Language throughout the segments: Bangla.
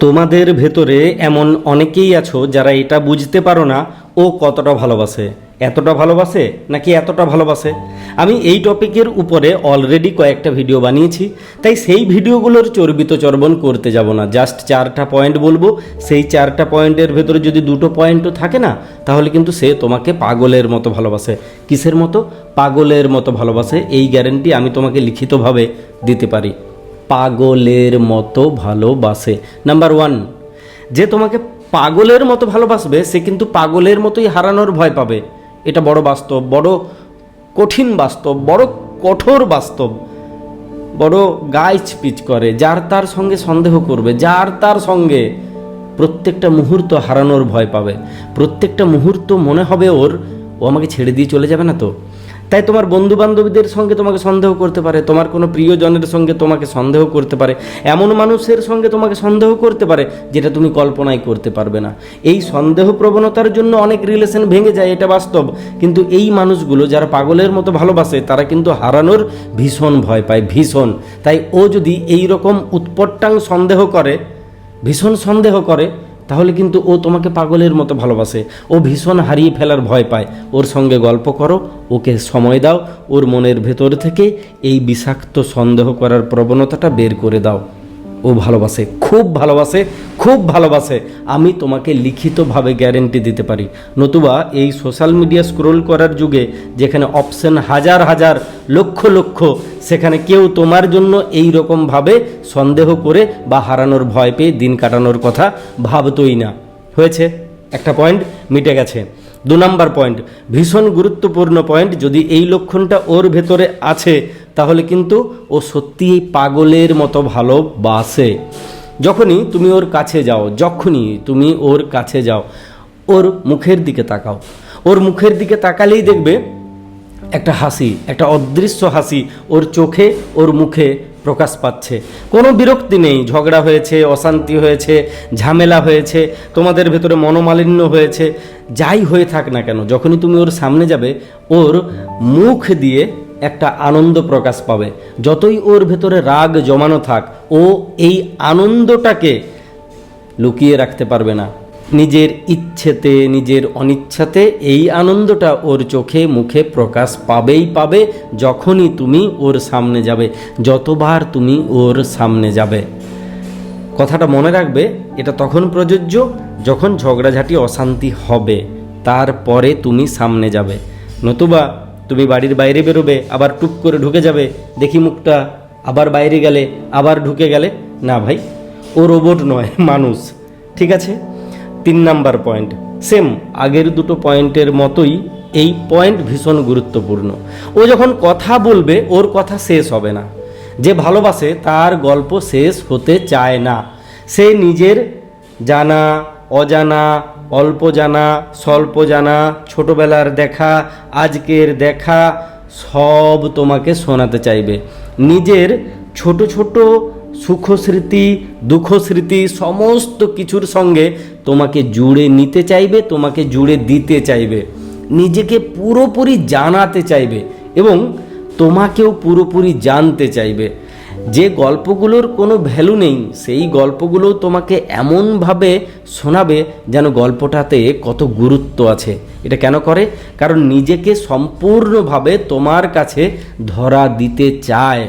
তোমাদের ভেতরে এমন অনেকেই আছো যারা এটা বুঝতে পারো না, ও কতটা ভালোবাসে। এতটা ভালোবাসে নাকি এতটা ভালোবাসে? আমি এই টপিকের উপরে অলরেডি কয়েকটা ভিডিও বানিয়েছি, তাই সেই ভিডিওগুলোর চর্বিত চর্বণ করতে যাব না। জাস্ট চারটা পয়েন্ট বলব, সেই চারটা পয়েন্টের ভেতরে যদি দুটো পয়েন্টও থাকে না, তাহলে কিন্তু সে তোমাকে পাগলের মতো ভালোবাসে। কিসের মতো? পাগলের মতো ভালোবাসে, এই গ্যারেন্টি আমি তোমাকে লিখিতভাবে দিতে পারি। পাগলের মতো ভালোবাসে। নাম্বার ওয়ান যে তোমাকে পাগলের মতো ভালোবাসবে, সে কিন্তু পাগলের মতোই হারানোর ভয় পাবে। এটা বড় বাস্তব, বড় কঠিন বাস্তব, বড় কঠোর বাস্তব। বড় গাইচ পিচ করে, যার তার সঙ্গে সন্দেহ করবে, যার তার সঙ্গে প্রত্যেকটা মুহূর্ত হারানোর ভয় পাবে। প্রত্যেকটা মুহূর্ত মনে হবে ওর, ও আমাকে ছেড়ে দিয়ে চলে যাবে না তো? তাই তোমার বন্ধু বান্ধবীদের সঙ্গে তোমাকে সন্দেহ করতে পারে, তোমার কোনো প্রিয়জনের সঙ্গে তোমাকে সন্দেহ করতে পারে, এমন মানুষের সঙ্গে তোমাকে সন্দেহ করতে পারে যেটা তুমি কল্পনাই করতে পারবে না। এই সন্দেহ প্রবণতার জন্য অনেক রিলেশন ভেঙে যায়, এটা বাস্তব। কিন্তু এই মানুষগুলো যারা পাগলের মতো ভালোবাসে, তারা কিন্তু হারানোর ভীষণ ভয় পায়, ভীষণ। তাই ও যদি এই রকম উৎপট্টাং সন্দেহ করে, ভীষণ সন্দেহ করে তাহলে কিন্তু ও তোমাকে পাগলের মতো ভালোবাসে। ও ভীষণ হারিয়ে ফেলার ভয় পায়। ওর সঙ্গে গল্প করো, ওকে সময় দাও, ওর মনের ভেতর থেকে এই বিষাক্ত সন্দেহ করার প্রবণতাটা বের করে দাও। ও ভালোবাসে, খুব ভালোবাসে খুব ভালোবাসে। আমি তোমাকে লিখিতভাবে গ্যারেন্টি দিতে পারি। নতুবা এই সোশ্যাল মিডিয়া স্ক্রোল করার যুগে যেখানে অপশন হাজার হাজার, লক্ষ লক্ষ সেখানে কেউ তোমার জন্য এই রকমভাবে সন্দেহ করে বা হারানোর ভয় পেয়ে দিন কাটানোর কথা ভাবতই না। হয়েছে? একটা পয়েন্ট মিটে গেছে। দু নম্বর পয়েন্ট ভীষণ গুরুত্বপূর্ণ পয়েন্ট যদি এই লক্ষণটা ওর ভেতরে আছে, তাহলে কিন্তু ও সত্যিই পাগলের মতো ভালোবাসে। যখনই তুমি ওর কাছে যাও, যখনই তুমি ওর কাছে যাও, ওর মুখের দিকে তাকাও। ওর মুখের দিকে তাকালেই দেখবে একটা হাসি, একটা অদৃশ্য হাসি ওর চোখে, ওর মুখে প্রকাশ পাচ্ছে। কোনো বিরক্তি নেই, ঝগড়া হয়েছে, অশান্তি হয়েছে, ঝামেলা হয়েছে, তোমাদের ভেতরে মনোমালিন্য হয়েছে, যাই হয়ে থাক না কেন, যখনই তুমি ওর সামনে যাবে, ওর মুখ দিয়ে একটা আনন্দ প্রকাশ পাবে। যতই ওর ভেতরে রাগ জমানো থাক, ও এই আনন্দটাকে লুকিয়ে রাখতে পারবে না। নিজের ইচ্ছেতে, নিজের অনিচ্ছাতে এই আনন্দটা ওর চোখে, মুখে প্রকাশ পাবেই পাবে যখনই তুমি ওর সামনে যাবে, যতবার তুমি ওর সামনে যাবে। কথাটা মনে রাখবে, এটা তখন প্রযোজ্য যখন ঝগড়াঝাটি অশান্তি হবে, তারপরে তুমি সামনে যাবে। নতুবা তুমি বাড়ির বাইরে বেরোবে, আবার টুপ করে ঢুকে যাবে, দেখি মুখটা আবার বাইরে গেলে, আবার ঢুকে গেলে। না ভাই, ও রোবট নয়, মানুষ। ঠিক আছে? তিন নাম্বার পয়েন্ট সেম আগের দুটো পয়েন্টের মতোই এই পয়েন্ট ভীষণ গুরুত্বপূর্ণ। ও যখন কথা বলবে, ওর কথা শেষ হবে না। যে ভালোবাসে, তার গল্প শেষ হতে চায় না। সে নিজের জানা, অজানা, অল্প জানা, স্বল্প জানা, ছোটোবেলার দেখা, আজকের দেখা, সব তোমাকে শোনাতে চাইবে। নিজের ছোট ছোট সুখ স্মৃতি, দুঃখ স্মৃতি, সমস্ত কিছুর সঙ্গে তোমাকে জুড়ে নিতে চাইবে, তোমাকে জুড়ে দিতে চাইবে। নিজেকে পুরোপুরি জানাতে চাইবে এবং তোমাকেও পুরোপুরি জানতে চাইবে। যে গল্পগুলোর কোনো ভ্যালু নেই, সেই গল্পগুলো তোমাকে এমনভাবে শোনাবে যেন গল্পটাতে কত গুরুত্ব আছে। এটা কেন করে? কারণ নিজেকে সম্পূর্ণভাবে তোমার কাছে ধরা দিতে চায়।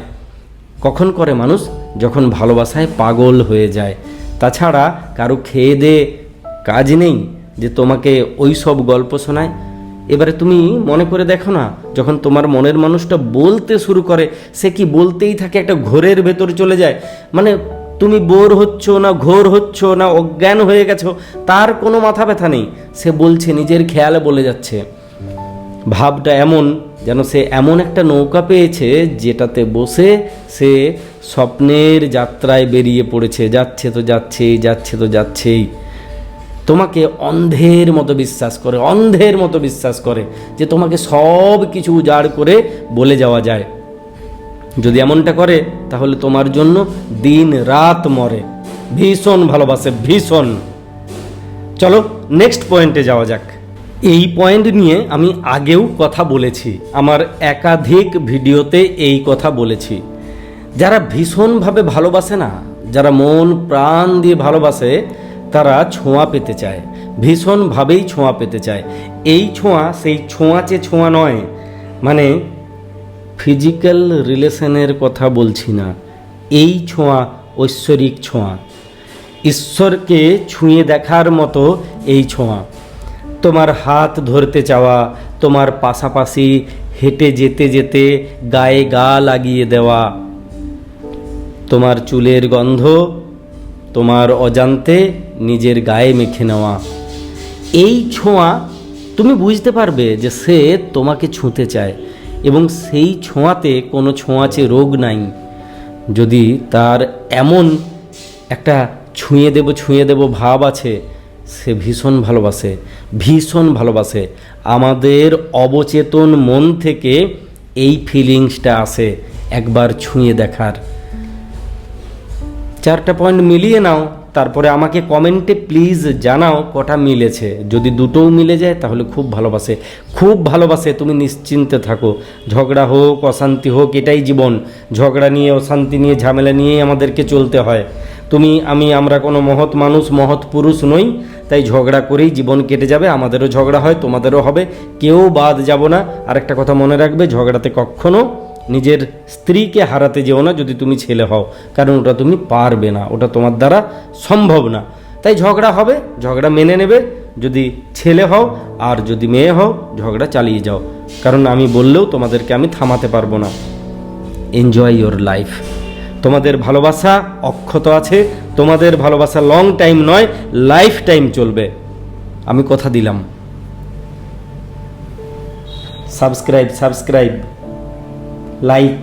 কখন করে মানুষ? যখন ভালোবাসায় পাগল হয়ে যায়। তাছাড়া কারও খেয়ে দে কাজ নেই যে তোমাকে ওই সব গল্প শোনায়। এবারে তুমি মনে করে দেখো না, যখন তোমার মনের মানুষটা বলতে শুরু করে, সে কি বলতেই থাকে একটা ঘোরের ভেতর চলে যায়? মানে তুমি বোর হচ্ছ না ঘোর হচ্ছ না অজ্ঞান হয়ে গেছো, তার কোনো মাথা ব্যথা নেই। সে বলছে, নিজের খেয়ালে বলে যাচ্ছে। ভাবটা এমন যেন সে এমন একটা নৌকা পেয়েছে যেটাতে বসে সে স্বপ্নের যাত্রায় বেরিয়ে পড়েছে, যাচ্ছে তো যাচ্ছেই, যাচ্ছে তো যাচ্ছেই। তোমাকে অন্ধের মতো বিশ্বাস করে, অন্ধের মতো বিশ্বাস করে যে তোমাকে সব কিছু উজাড় করে বলে যাওয়া যায়। যদি এমনটা করে, তাহলে তোমার জন্য দিন রাত মরে। ভীষণ ভালোবাসে, ভীষণ। চলো নেক্সট পয়েন্টে যাওয়া যাক। এই পয়েন্ট নিয়ে আমি আগেও কথা বলেছি। আমার একাধিক ভিডিওতে এই কথা বলেছি। যারা ভীষণভাবে ভালোবাসে না, যারা মন, প্রাণ দিয়ে ভালোবাসে, তারা ছোঁয়া পেতে চায়। ভীষণভাবেই ছোঁয়া পেতে চায়। এই ছোঁয়া সেই ছোঁয়াচে ছোঁয়া নয় মানে ফিজিক্যাল রিলেশনের কথা বলছি না। এই ছোঁয়া ঐশ্বরিক ছোঁয়া। ঈশ্বরকে ছুঁয়ে দেখার মতো এই ছোঁয়া। তোমার হাত ধরতে চাওয়া, তোমার পাশাপাশি হেঁটে যেতে যেতে গায়ে গা লাগিয়ে দেওয়া। তোমার চুলের গন্ধ, তোমার অজান্তে নিজের গায়ে মেখে নেওয়া। এই ছোঁয়া তুমি বুঝতে পারবে যে সে তোমাকে ছুঁতে চায় এবং সেই ছোঁয়াতে কোনো ছোঁয়াচে রোগ নাই। যদি তার এমন একটা ছুঁয়ে দেব ছুঁয়ে দেব ভাব আছে, সে ভীষণ ভালোবাসে। ভীষণ ভালোবাসে। আমাদের অবচেতন মন থেকে এই ফিলিংসটা আসে একবার ছুঁয়ে দেখার। চারটা পয়েন্ট মিলিয়ে নাও, তারপরে আমাকে কমেন্টে প্লিজ জানাও কটা মিলেছে। যদি দুটোও মিলে যায়, তাহলে খুব ভালোবাসে। খুব ভালোবাসে, তুমি নিশ্চিন্তে থাকো। ঝগড়া হোক, অশান্তি হোক, এটাই জীবন। ঝগড়া নিয়ে, অশান্তি নিয়ে, ঝামেলা নিয়েই আমাদেরকে চলতে হয়। তুমি, আমি, আমরা কোনো মহৎ মানুষ, মহৎ পুরুষ নই। তাই ঝগড়া করেই জীবন কেটে যাবে, আমাদেরও ঝগড়া হয়, তোমাদেরও হবে। কেউ বাদ যাব না। আরেকটা কথা মনে রাখবে, ঝগড়াতে কখনো নিজের স্ত্রীকে হারাতে যেও না যদি তুমি ছেলে হও, কারণ ওটা তুমি পারবে না, ওটা তোমার দ্বারা সম্ভব না। তাই ঝগড়া হবে, ঝগড়া মেনে নেবে, যদি ছেলে হও আর যদি মেয়ে হও, ঝগড়া চালিয়ে যাও। কারণ আমি বললেও তোমাদেরকে আমি থামাতে পারব না। এনজয় ইয়োর লাইফ তোমাদের ভালোবাসা অক্ষত আছে, তোমাদের ভালোবাসা লং টাইম নয় লাইফ টাইম চলবে। আমি কথা দিলাম। Subscribe subscribe like